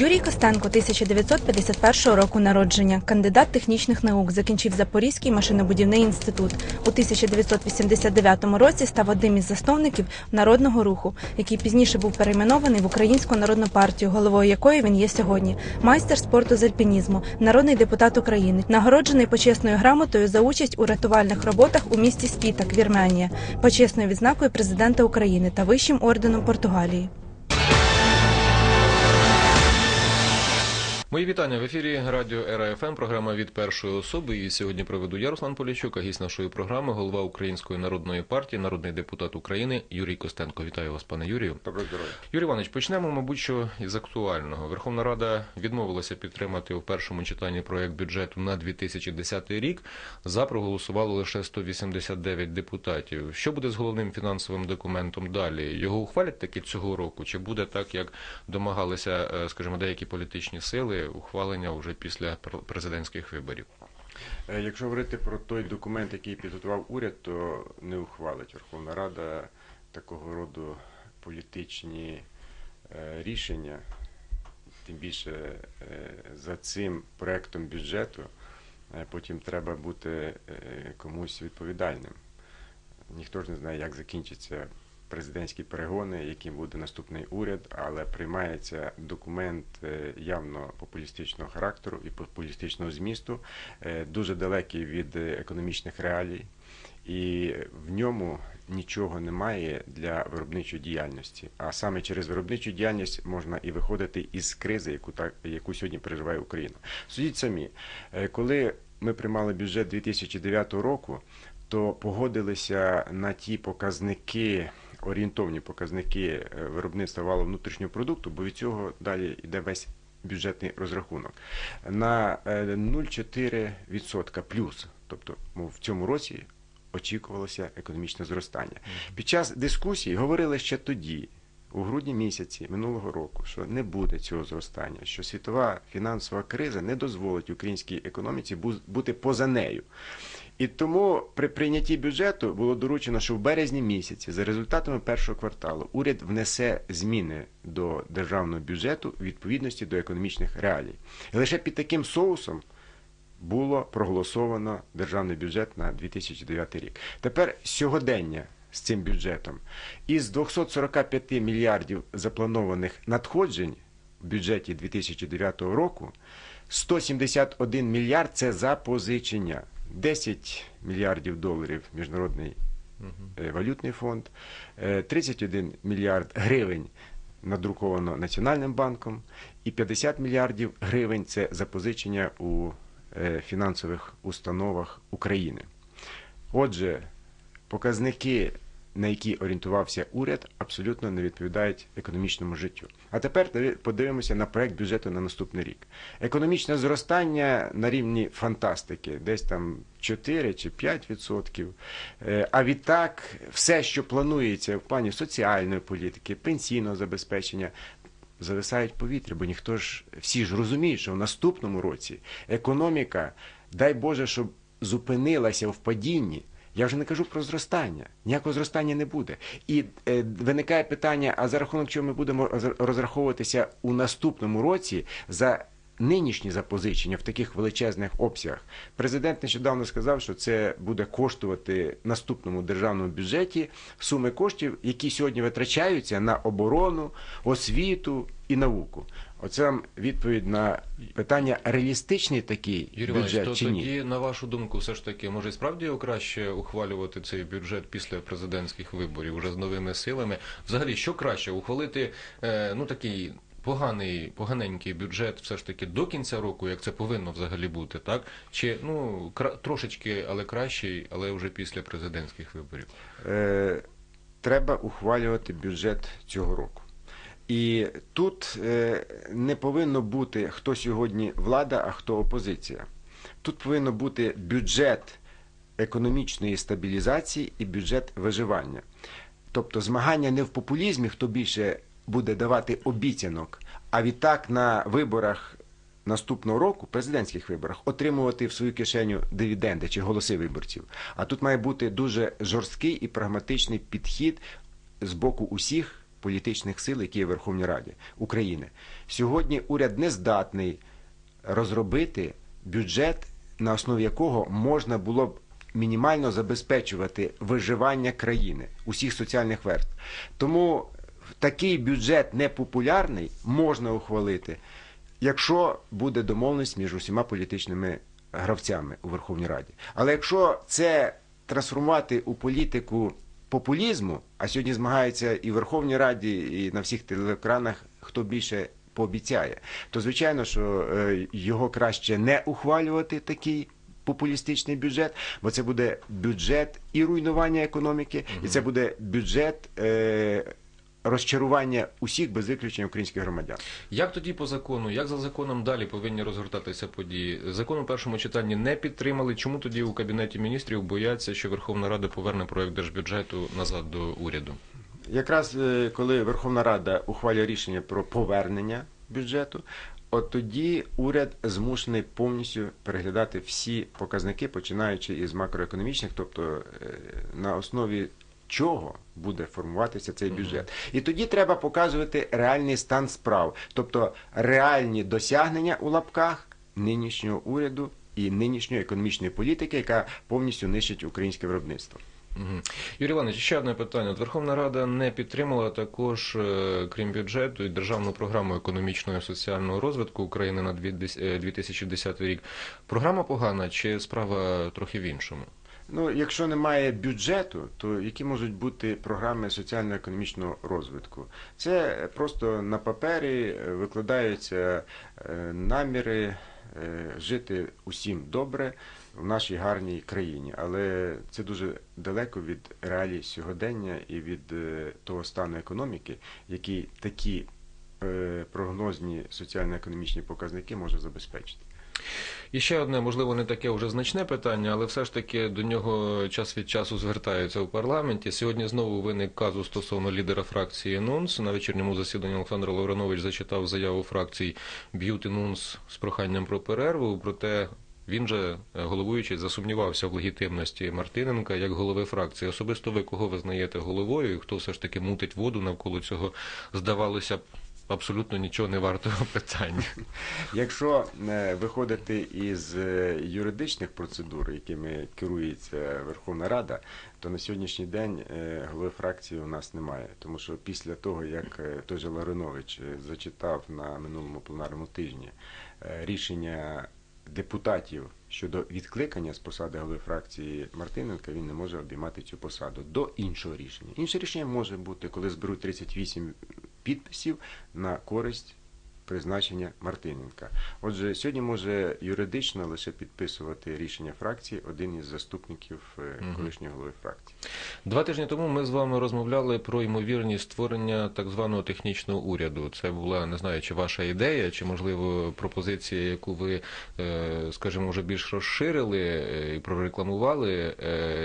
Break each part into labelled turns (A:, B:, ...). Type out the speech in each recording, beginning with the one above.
A: Юрій Костенко, 1951 року народження, кандидат технічних наук, закінчив Запорізький машинобудівний інститут. У 1989 році став одним із засновників народного руху, який пізніше був перейменований в Українську народну партію, головою якої він є сьогодні. Майстер спорту з альпінізму, народний депутат України, нагороджений почесною грамотою за участь у рятувальних роботах у місті Спітак, Вірменія, почесною відзнакою президента України та вищим орденом Португалії.
B: Мої вітання в ефірі Радіо РФМ, програма від першої особи. І сьогодні проведу я, Руслан Поліщук, а гість нашої програми, голова Української народної партії, народний депутат України Юрій Костенко. Вітаю вас, пане Юрію.
C: Доброго здоров'я.
B: Юрій Іванович, почнемо, мабуть, що із актуального. Верховна Рада відмовилася підтримати у першому читанні проект бюджету на 2010 рік. За проголосувало лише 189 депутатів. Що буде з головним фінансовим документом далі? Його ухвалять таки цього року? Чи буде так, як домагалися, е, скажімо, деякі політичні сили? Ухвалення вже після президентських виборів.
C: Е, якщо говорити про той документ, який підготував уряд, то не ухвалить Верховна Рада такого роду політичні е, рішення. Тим більше е, за цим проектом бюджету потім треба бути комусь відповідальним. Ніхто ж не знає, як закінчиться президентські перегони, яким буде наступний уряд, але приймається документ е, явно популістичного характеру і популістичного змісту, е, дуже далекий від економічних реалій, і в ньому нічого немає для виробничої діяльності. А саме через виробничу діяльність можна і виходити із кризи, яку так яку сьогодні переживає Україна. Судіть самі, е, коли ми приймали бюджет 2009 року, то погодилися на ті показники орієнтовні показники е, виробництва валу внутрішнього продукту, бо від цього далі йде весь бюджетний розрахунок на 0,4% е, плюс. Тобто в цьому році очікувалося економічне зростання. Під час дискусії говорили ще тоді. У грудні місяці минулого року, що не буде цього зростання, що світова фінансова криза не дозволить українській економіці бути поза нею. І тому при прийнятті бюджету було доручено, що в березні місяці, за результатами першого кварталу, уряд внесе зміни до державного бюджету в відповідності до економічних реалій. І лише під таким соусом було проголосовано державний бюджет на 2009 рік. Тепер сьогодення. З цим бюджетом із 245 мільярдів запланованих надходжень в бюджеті 2009 року 171 мільярд це запозичення. 10 мільярдів доларів міжнародний е, валютний фонд, 31 е, мільярд гривень надруковано Національним банком, і 50 мільярдів гривень це запозичення у е, фінансових установах України. Отже, показники на які орієнтувався уряд, абсолютно не відповідають економічному життю. А тепер подивимося на проект бюджету на наступний рік. Економічне зростання на рівні фантастики, десь там 4 чи 5%. Е, а відтак, все, що планується в плані соціальної політики, пенсійного забезпечення. Зависають повітря, бо ніхто ж всі ж розуміють, що в наступному році економіка, дай Боже, щоб зупинилася в падінні, я вже не кажу про зростання. Ніякого зростання не буде. І е, виникає питання: а за рахунок чого ми будемо розраховуватися у наступному році за нинішні запозичення в таких величезних обсягах? Президент нещодавно сказав, що це буде коштувати наступному державному бюджеті суми коштів, які сьогодні витрачаються на оборону, освіту і науку. Оце вам відповідь на питання реалістичний такий
B: Юрій
C: бюджет
B: Іванович,
C: чи ні?
B: тоді, на вашу думку, все ж таки, може справді його краще ухвалювати цей бюджет після президентських виборів, уже з новими силами. Взагалі, що краще ухвалити е, ну такий поганий, поганенький бюджет, все ж таки до кінця року, як це повинно взагалі бути, так чи ну кра трошечки, але кращий, але вже після президентських виборів?
C: Е, Треба ухвалювати бюджет цього року. І тут е, не повинно бути хто сьогодні влада, а хто опозиція. Тут повинно бути бюджет економічної стабілізації і бюджет виживання. Тобто змагання не в популізмі, хто більше буде давати обіцянок, а відтак на виборах наступного року, президентських виборах, отримувати в свою кишеню дивіденди чи голоси виборців. А тут має бути дуже жорсткий і прагматичний підхід з боку усіх політичних сил, які є в Верховній Раді України. Сьогодні уряд не здатний розробити бюджет, на основі якого можна було б мінімально забезпечувати виживання країни усіх соціальних верств. Тому такий бюджет непопулярний можна ухвалити, якщо буде домовленість між усіма політичними гравцями у Верховній Раді. Але якщо це трансформувати у політику популізму, а сьогодні змагаються і в Верховній Раді, і на всіх телеекранах, хто більше пообіцяє, то звичайно, що е, його краще не ухвалювати такий. Популістичний бюджет, бо це буде бюджет і руйнування економіки, і це буде бюджет е, розчарування усіх без виключення українських громадян.
B: Як тоді по закону, як за законом далі повинні розгортатися події? Закон у першому читанні не підтримали. Чому тоді у кабінеті міністрів бояться, що Верховна Рада поверне проект держбюджету назад до уряду?
C: Якраз е, коли Верховна Рада ухвалює рішення про повернення бюджету, от тоді уряд змушений повністю переглядати всі показники, починаючи із макроекономічних, тобто е, на основі чого буде формуватися цей бюджет. І тоді треба показувати реальний стан справ, тобто реальні досягнення у лапках нинішнього уряду і нинішньої економічної політики, яка повністю нищить українське виробництво.
B: Юрій Іванович, ще одне питання. От Верховна Рада не підтримала також, е, крім бюджету, і державну програму економічного і соціального розвитку України на 2010 рік. Програма погана чи справа трохи в іншому?
C: Ну, якщо немає бюджету, то які можуть бути програми соціально-економічного розвитку? Це просто на папері е, викладаються е, наміри е, жити усім добре в нашій гарній країні, але це дуже далеко від реалій сьогодення і від того стану економіки, який такі прогнозні соціально-економічні показники може забезпечити.
B: І ще одне, можливо, не таке вже значне питання, але все ж таки до нього час від часу звертаються у парламенті. Сьогодні знову виник казус стосовно лідера фракції НУНС. На вечірньому засіданні Олександр Лавранович зачитав заяву фракцій Б'юти НУНС з проханням про перерву. Проте він же, е, головуючий, засумнівався в легітимності Мартиненка як голови фракції. Особисто ви кого визнаєте головою, і хто все ж таки мутить воду навколо цього, здавалося б, абсолютно нічого не вартого питання.
C: Якщо е, виходити із е, юридичних процедур, якими керується Верховна Рада, то на сьогоднішній день е, голови фракції у нас немає. Тому що після того, як той же Ларинович зачитав на минулому пленарному тижні рішення депутатів щодо відкликання з посади голови фракції Мартиненка, він не може обіймати цю посаду до іншого рішення. Інше рішення може бути, коли зберуть 38 підписів на користь призначення Мартиненка. Отже, сьогодні може юридично лише підписувати рішення фракції один із заступників е, колишнього голови фракції.
B: Два тижні тому ми з вами розмовляли про ймовірність створення так званого технічного уряду. Це була не знаю, чи ваша ідея, чи можливо пропозиція, яку ви, е, скажімо, вже більш розширили е, і прорекламували.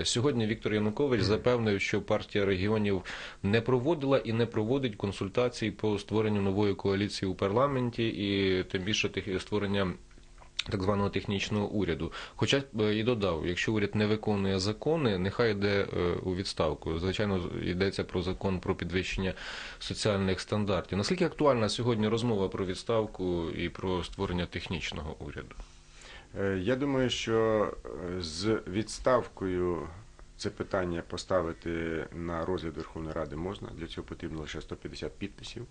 B: Сьогодні Віктор Янукович запевнив, що партія регіонів не проводила і не проводить консультацій по створенню нової коаліції у парламенті, і тим більше тих- створення так званого технічного уряду. Хоча б і додав, якщо уряд не виконує закони, нехай йде е, у відставку. Звичайно, йдеться про закон про підвищення соціальних стандартів. Наскільки актуальна сьогодні розмова про відставку і про створення технічного уряду?
C: Е, Я думаю, що е, з відставкою це питання поставити на розгляд Верховної Ради можна. Для цього потрібно лише 150 підписів.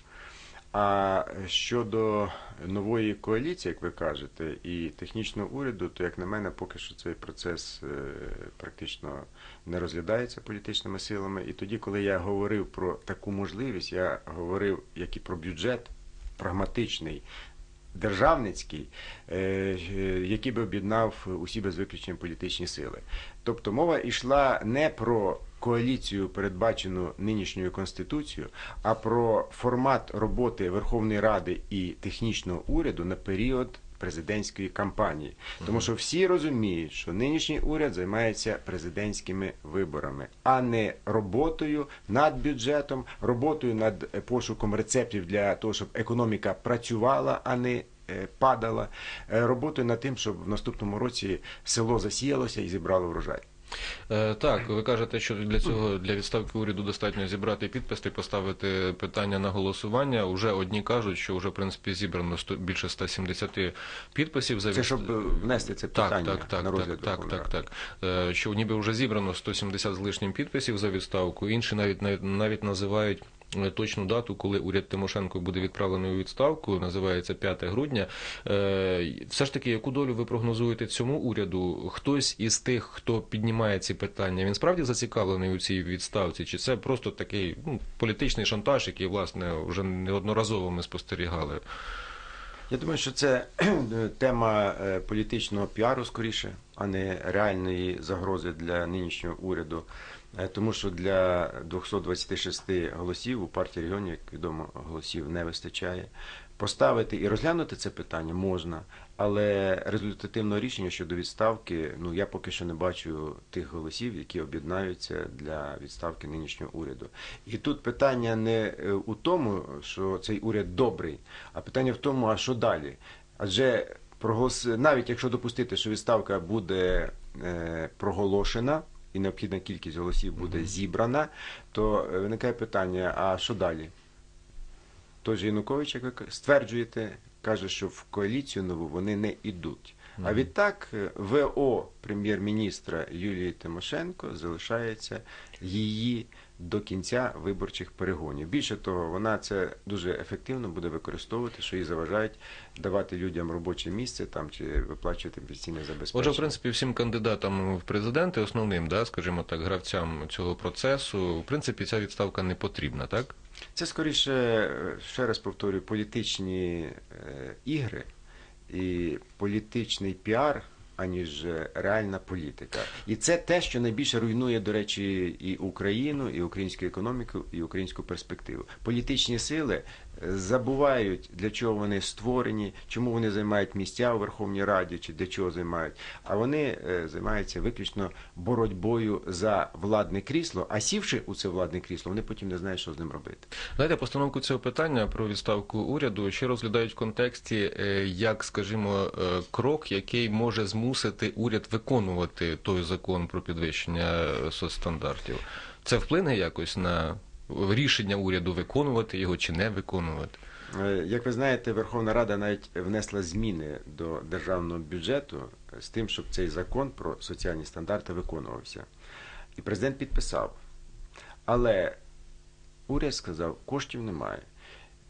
C: А щодо нової коаліції, як ви кажете, і технічного уряду, то як на мене, поки що цей процес е, практично не розглядається політичними силами. І тоді, коли я говорив про таку можливість, я говорив як і про бюджет прагматичний, державницький, е, е, який би об'єднав усі без виключення політичні сили. Тобто мова йшла не про коаліцію, передбачену нинішньою конституцією, а про формат роботи Верховної Ради і технічного уряду на період президентської кампанії. Тому що всі розуміють, що нинішній уряд займається президентськими виборами, а не роботою над бюджетом, роботою над е, пошуком рецептів для того, щоб економіка працювала, а не е, падала, е, роботою над тим, щоб в наступному році село засіялося і зібрало врожай.
B: Е, Так, ви кажете, що для цього для відставки уряду достатньо зібрати підписи, поставити питання на голосування. Уже одні кажуть, що вже в принципі зібрано 100, більше 170 підписів за
C: Це щоб е, внести це
B: Так,
C: питання
B: так, так,
C: на розгляд
B: так, так, так, так. Е, Що ніби вже зібрано 170 з лишнім підписів за відставку. Інші навіть навіть, навіть називають точну дату, коли уряд Тимошенко буде відправлений у відставку. Називається 5 грудня. Е, Все ж таки, яку долю ви прогнозуєте цьому уряду? Хтось із тих, хто піднімає ці питання, він справді зацікавлений у цій відставці? Чи це просто такий ну, політичний шантаж, який власне вже неодноразово ми спостерігали?
C: Я думаю, що це тема е, політичного піару скоріше, а не реальної загрози для нинішнього уряду. Е, Тому що для 226 голосів у партії регіонів, як відомо, голосів не вистачає. Поставити і розглянути це питання можна, але результативного рішення щодо відставки, ну я поки що не бачу тих голосів, які об'єднаються для відставки нинішнього уряду. І тут питання не е, у тому, що цей уряд добрий, а питання в тому, а що далі? Адже проголос... навіть якщо допустити, що відставка буде е, проголошена і необхідна кількість голосів буде зібрана, то е, виникає питання: а що далі? Той же Янукович, як ви стверджуєте, каже, що в коаліцію нову вони не йдуть. А відтак е, ВО прем'єр-міністра Юлії Тимошенко залишається її до кінця виборчих перегонів. Більше того, вона це дуже ефективно буде використовувати, що їй заважають давати людям робоче місце там чи виплачувати пенсійне забезпечення.
B: Отже, в принципі, всім кандидатам в президенти, основним, да, скажімо так, гравцям цього процесу, в принципі, ця відставка не потрібна, так?
C: Це скоріше, е, ще раз повторюю, політичні е, ігри і політичний піар, аніж е, реальна політика. І це те, що найбільше руйнує, до речі, і Україну, і українську економіку, і українську перспективу. Політичні сили забувають, для чого вони створені, чому вони займають місця у Верховній Раді, чи для чого займають. А вони е, займаються виключно боротьбою за владне крісло, а сівши у це владне крісло, вони потім не знають, що з ним робити.
B: Знаєте, постановку цього питання про відставку уряду ще розглядають в контексті е, як, скажімо, е, крок, який може змусити уряд виконувати той закон про підвищення соцстандартів. Це вплине якось на рішення уряду виконувати його чи не виконувати?
C: Е, Як ви знаєте, Верховна Рада навіть внесла зміни до державного бюджету з тим, щоб цей закон про соціальні стандарти виконувався. І президент підписав. Але уряд сказав, коштів немає.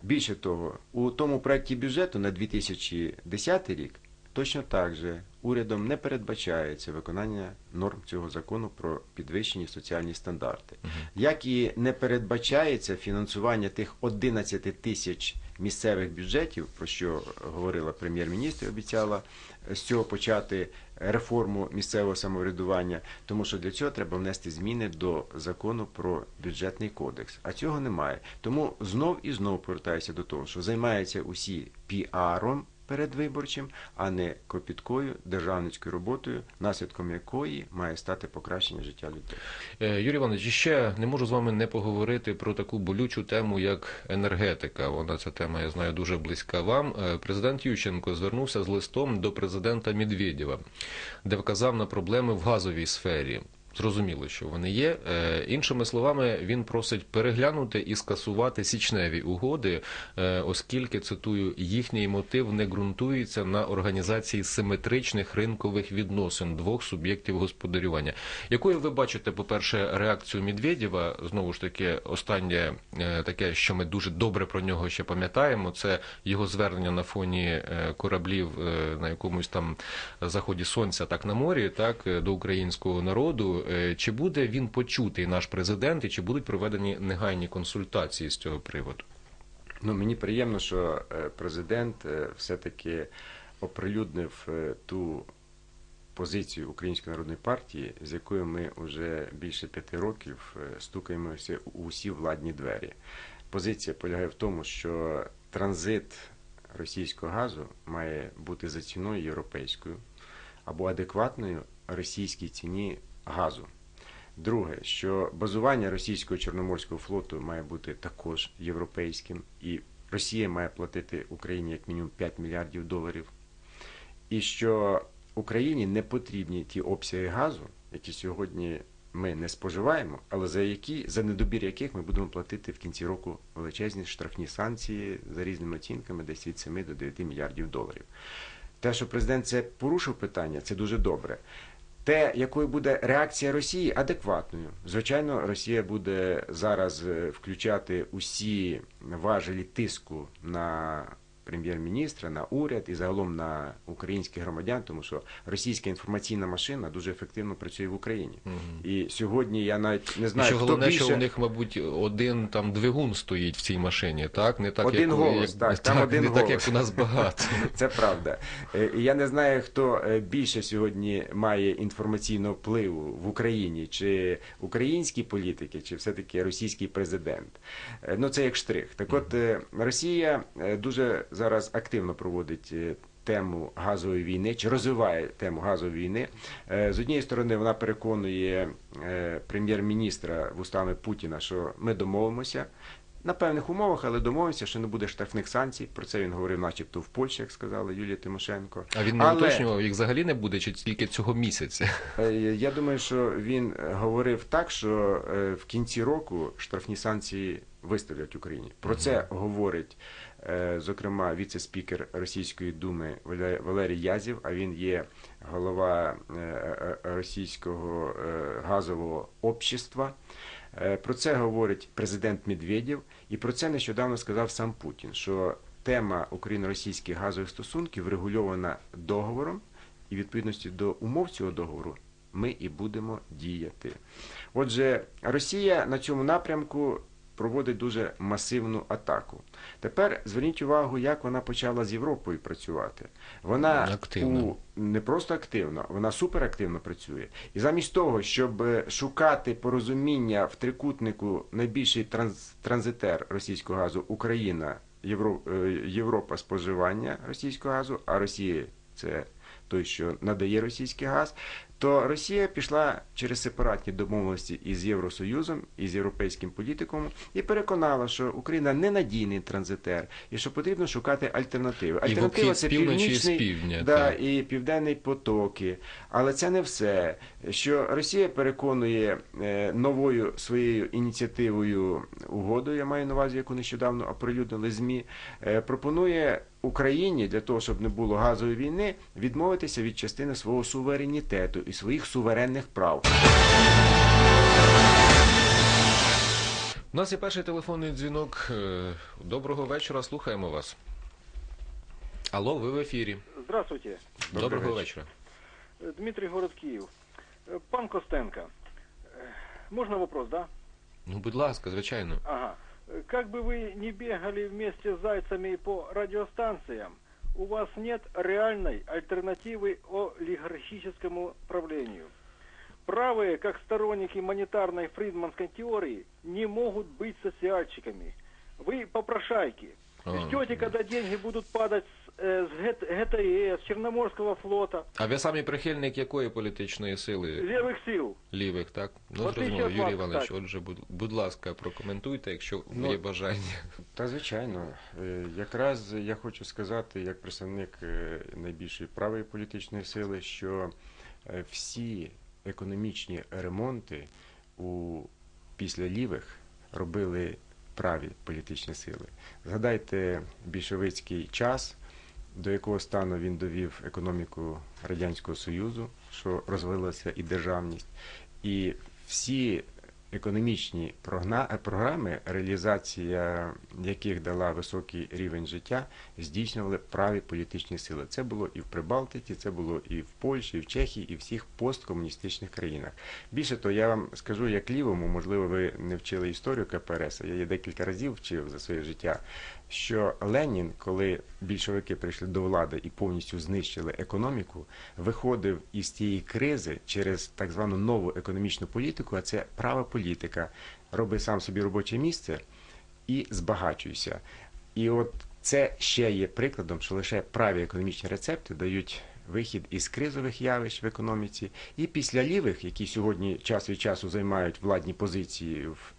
C: Більше того, у тому проєкті бюджету на 2010 рік точно так же урядом не передбачається виконання норм цього закону про підвищені соціальні стандарти. Як і не передбачається фінансування тих 11 тисяч місцевих бюджетів, про що говорила прем'єр-міністр, обіцяла з цього почати реформу місцевого самоврядування, тому що для цього треба внести зміни до закону про бюджетний кодекс. А цього немає. Тому знов і знов повертаюся до того, що займаються усі піаром передвиборчим, а не копіткою державницькою роботою, наслідком якої має стати покращення життя людей.
B: Е, Юрій Іванович, ще не можу з вами не поговорити про таку болючу тему, як енергетика. Вона ця тема, я знаю, дуже близька вам. Е, Президент Ющенко звернувся з листом до президента Медведєва, де вказав на проблеми в газовій сфері. Зрозуміло, що вони є. Е, Іншими словами, він просить переглянути і скасувати січневі угоди, е, оскільки цитую, їхній мотив не ґрунтується на організації симетричних ринкових відносин двох суб'єктів господарювання. Якою ви бачите, по-перше, реакцію Медведєва? Знову ж таки, останнє е, таке, що ми дуже добре про нього ще пам'ятаємо, це його звернення на фоні кораблів на якомусь там заході сонця, так на морі, так до українського народу. Е, Чи буде він почутий наш президент, і чи будуть проведені негайні консультації з цього приводу?
C: Ну, мені приємно, що е, президент е, все-таки оприлюднив ту позицію Української народної партії, з якою ми вже більше п'яти років стукаємося у усі владні двері. Позиція полягає в тому, що транзит російського газу має бути за ціною європейською або адекватною російській ціні газу. Друге, що базування російського чорноморського флоту має бути також європейським, і Росія має платити Україні як мінімум 5 мільярдів доларів. І що Україні не потрібні ті обсяги газу, які сьогодні ми не споживаємо, але за які за недобір яких ми будемо платити в кінці року величезні штрафні санкції за різними оцінками, десь від 7 до 9 мільярдів доларів. Те, що президент це порушив питання, це дуже добре. Те, якою буде реакція Росії, адекватною. Звичайно, Росія буде зараз е, включати усі важелі тиску на прем'єр-міністра, на уряд і загалом на українських громадян, тому що російська інформаційна машина дуже ефективно працює в Україні. І сьогодні я навіть не знаю,
B: що
C: хто
B: головне,
C: більше...
B: що у них, мабуть, один там двигун стоїть в цій машині, так? Не так,
C: Один
B: як,
C: голос,
B: як,
C: так, там один
B: не так, як у нас багато.
C: Це правда. Е, І я не знаю, хто е, більше сьогодні має інформаційного впливу в Україні, чи українські політики, чи все-таки російський президент. Е, Ну це як штрих. Так от Росія дуже зараз активно проводить. е, Тему газової війни чи розвиває тему газової війни. Е, З однієї сторони, вона переконує е, прем'єр-міністра вустами Путіна, що ми домовимося на певних умовах, але домовимося, що не буде штрафних санкцій. Про це він говорив, начебто, в Польщі, як сказала Юлія Тимошенко.
B: А він не
C: Але-
B: уточнював, їх взагалі не буде, чи тільки цього місяця.
C: Я думаю, що він говорив так, що в кінці року штрафні санкції виставлять Україні. Про це говорить, зокрема, віце-спікер Російської думи Вале- Валерій Язів, а він є голова е, е, російського е, газового общества. Е, Про це говорить президент Медведєв, і про це нещодавно сказав сам Путін, що тема україно-російських газових стосунків врегульована договором, і відповідності до умов цього договору ми і будемо діяти. Отже, Росія на цьому напрямку проводить дуже масивну атаку. Тепер зверніть увагу, як вона почала з Європою працювати. Вона
B: Активно.
C: у не просто активно, вона суперактивно працює. І замість того, щоб е, шукати порозуміння в трикутнику найбільший транз, транзитер російського газу Україна, Євро, е, Європа споживання російського газу, а Росія це той, що надає російський газ, то Росія пішла через сепаратні домовленості із Євросоюзом, із європейським політиком і переконала, що Україна ненадійний транзитер і що потрібно шукати альтернативи. Альтернатива
B: обхід з півночі і півдня,
C: да,
B: так.
C: і південний потоки. Але це не все. Що Росія переконує е, новою своєю ініціативою угодою, я маю на увазі, яку нещодавно оприлюднили ЗМІ, е, пропонує Україні для того, щоб не було газової війни, відмовитися від частини свого суверенітету і своїх суверенних прав.
B: У нас є перший телефонний дзвінок. Е, Доброго вечора, слухаємо вас. Алло, ви в ефірі.
D: Здравствуйте,
C: Добрий
B: Доброго
C: вечір.
B: вечора.
D: Э, Дмитрий, город Киев. Э, Пан Костенко, э, можно вопрос, да?
B: Ну, будь ласка, звичайно.
D: Ага. Как бы вы не бегали вместе с зайцами по радиостанциям, у вас нет реальной альтернативы олигархическому правлению. Правые, как сторонники монетарной фридманской теории, не могут быть социальщиками. Вы попрошайки.
B: А,
D: Ждете, когда деньги будут падать с ГТ- ГТС, Черноморского флота,
B: А ви самі прихильник якої політичної сили?
D: левых сил.
B: Лівих, так? Ну,
D: От
B: зрозуміло, Юрій Іванович, отже, будь, будь ласка, прокоментуйте, якщо
C: Ну,
B: є бажання.
C: Та звичайно, Е, якраз я хочу сказати, як представник е, найбільшої правої політичної сили, що е, всі економічні ремонти у після лівих робили праві політичні сили. Згадайте більшовицький час, до якого стану він довів економіку Радянського Союзу, що розвилася і державність, і всі економічні програми, реалізація яких дала високий рівень життя, здійснювали праві політичні сили. Це було і в Прибалтиці, це було і в Польщі, і в Чехії, і в всіх посткомуністичних країнах. Більше того, я вам скажу як лівому, можливо, ви не вчили історію КПРС, я її декілька разів вчив за своє життя. Що Ленін, коли більшовики прийшли до влади і повністю знищили економіку, виходив із тієї кризи через так звану нову економічну політику, а це права політика. Роби сам собі робоче місце і збагачуйся. І от це ще є прикладом, що лише праві економічні рецепти дають вихід із кризових явищ в економіці, і після лівих, які сьогодні час від часу займають владні позиції в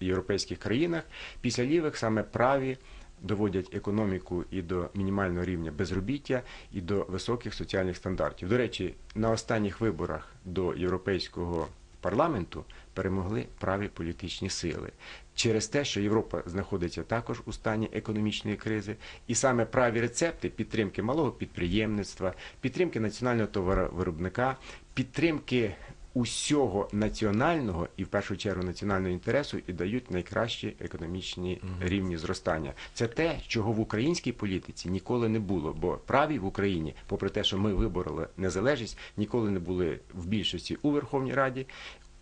C: європейських країнах, після лівих саме праві доводять економіку і до мінімального рівня безробіття, і до високих соціальних стандартів. До речі, на останніх виборах до Європейського парламенту перемогли праві політичні сили через те, що Європа знаходиться також у стані економічної кризи, і саме праві рецепти підтримки малого підприємництва, підтримки національного товаровиробника, підтримки усього національного і в першу чергу національного інтересу і дають найкращі економічні рівні зростання. Це те, чого в українській політиці ніколи не було. Бо праві в Україні, попри те, що ми вибороли незалежність, ніколи не були в більшості у Верховній Раді.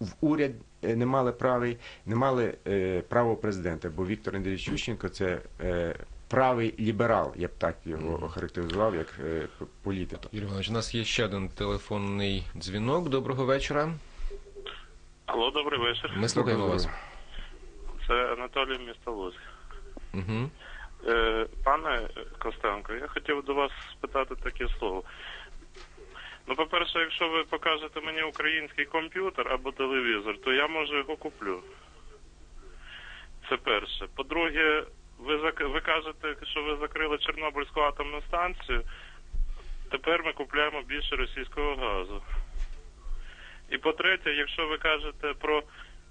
C: В уряд е, не мали правий, не мали е, право президента, бо Віктор Андрійович Ющенко це е, правий ліберал, я б так його охарактеризував як е, політика.
B: Юрій Іванович, у нас є ще один телефонний дзвінок. Доброго вечора.
E: Алло, добрий вечір.
B: Ми слухаємо вас.
E: Це Анатолій місто.
B: Угу.
E: Пане Костенко, я хотів до вас спитати таке слово. Ну, по-перше, якщо ви покажете мені український комп'ютер або телевізор, то я може його куплю. Це перше. По-друге, ви зак- ви кажете, що ви закрили Чорнобильську атомну станцію. Тепер ми купляємо більше російського газу. І по-третє, якщо ви кажете про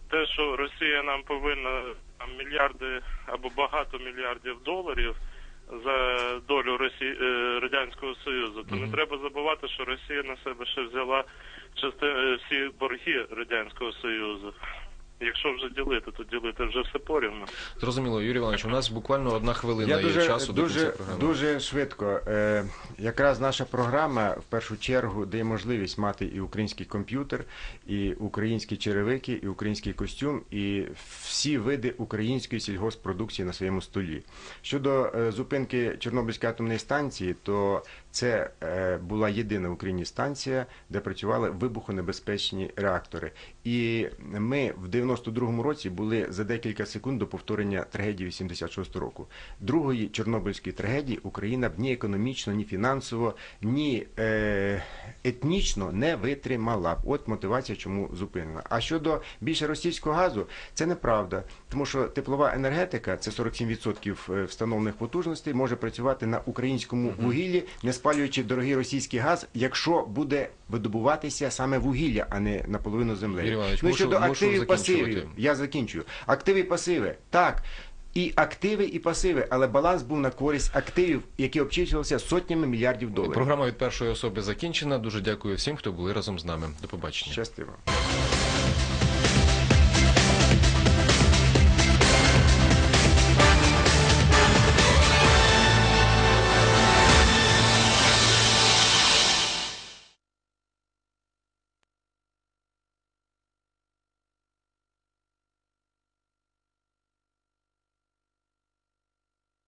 E: те, що Росія нам повинна там, мільярди або багато мільярдів доларів за долю Росії, е, Радянського Союзу, то не треба забувати, що Росія на себе ще взяла части, е, всі борги Радянського Союзу. Якщо вже ділити, то ділити вже все порівну.
B: Зрозуміло, Юрій Іванович, у нас буквально одна хвилина
C: Я
B: є
C: дуже,
B: часу до
C: дуже,
B: кінця програми.
C: дуже швидко. Е, якраз наша програма в першу чергу дає можливість мати і український комп'ютер, і українські черевики, і український костюм, і всі види української сільгоспродукції на своєму столі. Щодо е, зупинки Чорнобильської атомної станції, то це е, була єдина в Україні станція, де працювали вибухонебезпечні реактори. І ми в 92-му році були за декілька секунд до повторення трагедії 86 року. Другої Чорнобильської трагедії Україна б ні економічно, ні фінансово, ні е, етнічно не витримала. б. От мотивація, чому зупинена. А щодо більше російського газу, це неправда, тому що теплова енергетика, це 47% е, встановлених потужностей, може працювати на українському вугіллі, не спалюючи дорогий російський газ, якщо буде видобуватися саме вугілля, а не наполовину землею.
B: Юрій Іванович,
C: ну
B: мушу-
C: щодо
B: мушу
C: активів пасивів, я закінчую. Активи пасиви, так. І активи, і пасиви, але баланс був на користь активів, які обчислювалися сотнями мільярдів доларів.
B: Програма від першої особи закінчена. Дуже дякую всім, хто були разом з нами. До побачення.
C: Щастиво.